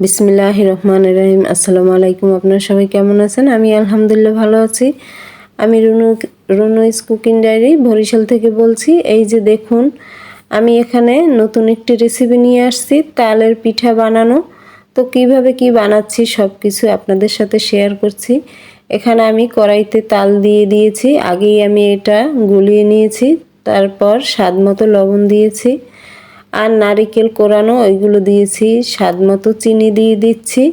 বিসমিল্লাহ রহমান রহিম আসসালামু আলাইকুম, আপনারা সবাই কেমন আছেন? আমি আলহামদুলিল্লাহ ভালো আছি। আমি রুনু রুনু কুকিং ডায়েরি বরিশাল থেকে বলছি। এই যে দেখুন, আমি এখানে নতুন একটি রেসিপি নিয়ে আসছি, তালের পিঠা বানানো। তো কীভাবে কি বানাচ্ছি সব কিছু আপনাদের সাথে শেয়ার করছি। এখানে আমি কড়াইতে তাল দিয়ে দিয়েছি, আগেই আমি এটা গুলিয়ে নিয়েছি, তারপর স্বাদ মতো লবণ দিয়েছি। আর নারিকেল কোরানো, ওইগুলো দিয়েছি স্বাদ মতো চিনি দিয়ে দিচ্ছি।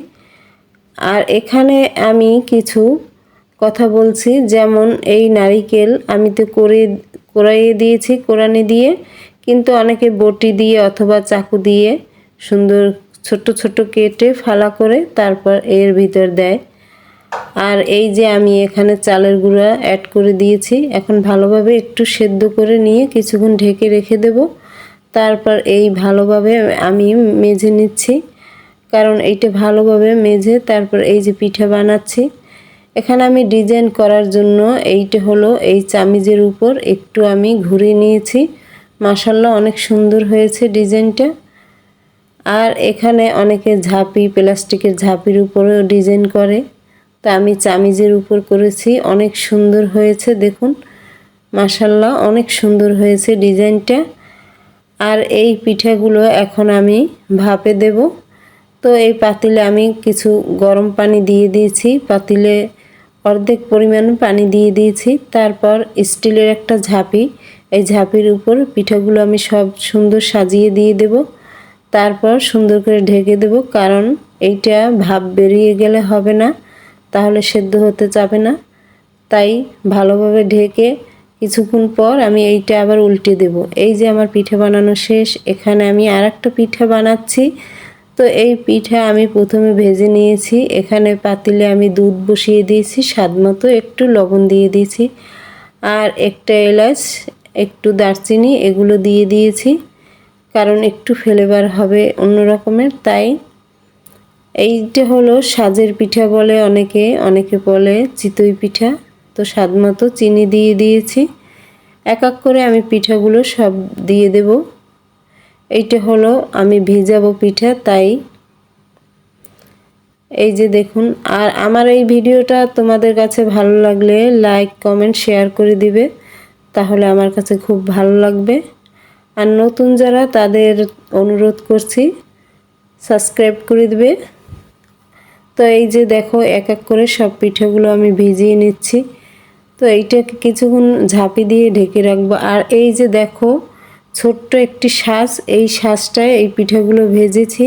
আর এখানে আমি কিছু কথা বলছি, যেমন এই নারিকেল আমি তো করে, কোরাইয়ে দিয়েছি কোরআনে দিয়ে, কিন্তু অনেকে বটি দিয়ে অথবা চাকু দিয়ে সুন্দর ছোট ছোট কেটে ফালা করে তারপর এর ভিতর দেয়। আর এই যে আমি এখানে চালের গুঁড়া অ্যাড করে দিয়েছি, এখন ভালোভাবে একটু সেদ্ধ করে নিয়ে কিছুক্ষণ ঢেকে রেখে দেবো। তারপর এই ভালোভাবে আমি মেজে নিচ্ছি। কারণ এইটা ভালোভাবে মেজে তারপর এই যে পিঠা বানাচ্ছি। এখানে আমি ডিজাইন করার জন্য এইটা হলো এই চামিজের উপর একটু আমি ঘুরিয়ে নিয়েছি। মাসাল্লাহ অনেক সুন্দর হয়েছে ডিজাইনটা। আর এখানে অনেকে ঝাঁপি, প্লাস্টিকের ঝাঁপির উপরেও ডিজাইন করে। তা আমি চামিজের উপর করেছি, অনেক সুন্দর হয়েছে, দেখুন। মাসাল্লাহ অনেক সুন্দর হয়েছে ডিজাইনটা। আর এই পিঠেগুলো এখন আমি ভাপে দেব। তো এই পাতিলে আমি কিছু গরম পানি দিয়ে দিয়েছি। পাতিলে অর্ধেক পরিমাণ পানি দিয়ে দিয়েছি। তারপর স্টিলের একটা ঝাঁপি। এই ঝাঁপির উপর পিঠাগুলো আমি সব সুন্দর সাজিয়ে দিয়ে দেব। তারপর সুন্দর করে ঢেকে দেব। কারণ এইটা ভাপ বেরিয়ে গেলে হবে না। তাহলে সেদ্ধ হতে যাবে না। তাই ভালোভাবে ঢেকে কিছুক্ষণ পর আমি এইটা আবার উল্টে দেব। এই যে আমার পিঠা বানানো শেষ, এখানে আমি আর একটা পিঠা বানাচ্ছি। তো এই পিঠা আমি প্রথমে ভেজে নিয়েছি। এখানে পাতিলে আমি দুধ বসিয়ে দিয়েছি, স্বাদ মতো একটু লবণ দিয়ে দিয়েছি। আর একটা এলাচ, একটু দারচিনি, এগুলো দিয়ে দিয়েছি। কারণ একটু ফ্লেভার হবে অন্য রকমের তাই এইটা হলো সাজের পিঠা বলে অনেকে অনেকে বলে চিতই পিঠা। তো স্বাদ মতো চিনি দিয়ে দিয়েছি। এক এক করে আমি পিঠাগুলো সব দিয়ে দেব। এইটা হলো, আমি ভেজাবো পিঠা, তাই। এই যে দেখুন, আর আমার এই ভিডিওটা তোমাদের কাছে ভালো লাগলে লাইক, কমেন্ট, শেয়ার করে দিবে। তাহলে আমার কাছে খুব ভালো লাগবে। আর নতুন যারা তাদের অনুরোধ করছি, সাবস্ক্রাইব করে দিবে। তো এই যে দেখো, এক এক করে সব পিঠেগুলো আমি ভিজিয়ে নিচ্ছি। তো এইটাকে কিছুক্ষণ ঝাঁপি দিয়ে ঢেকে রাখব। আর এই যে দেখো, ছোট্ট একটি শ্বাস, এই শ্বাসটায় এই পিঠেগুলো ভেজেছি।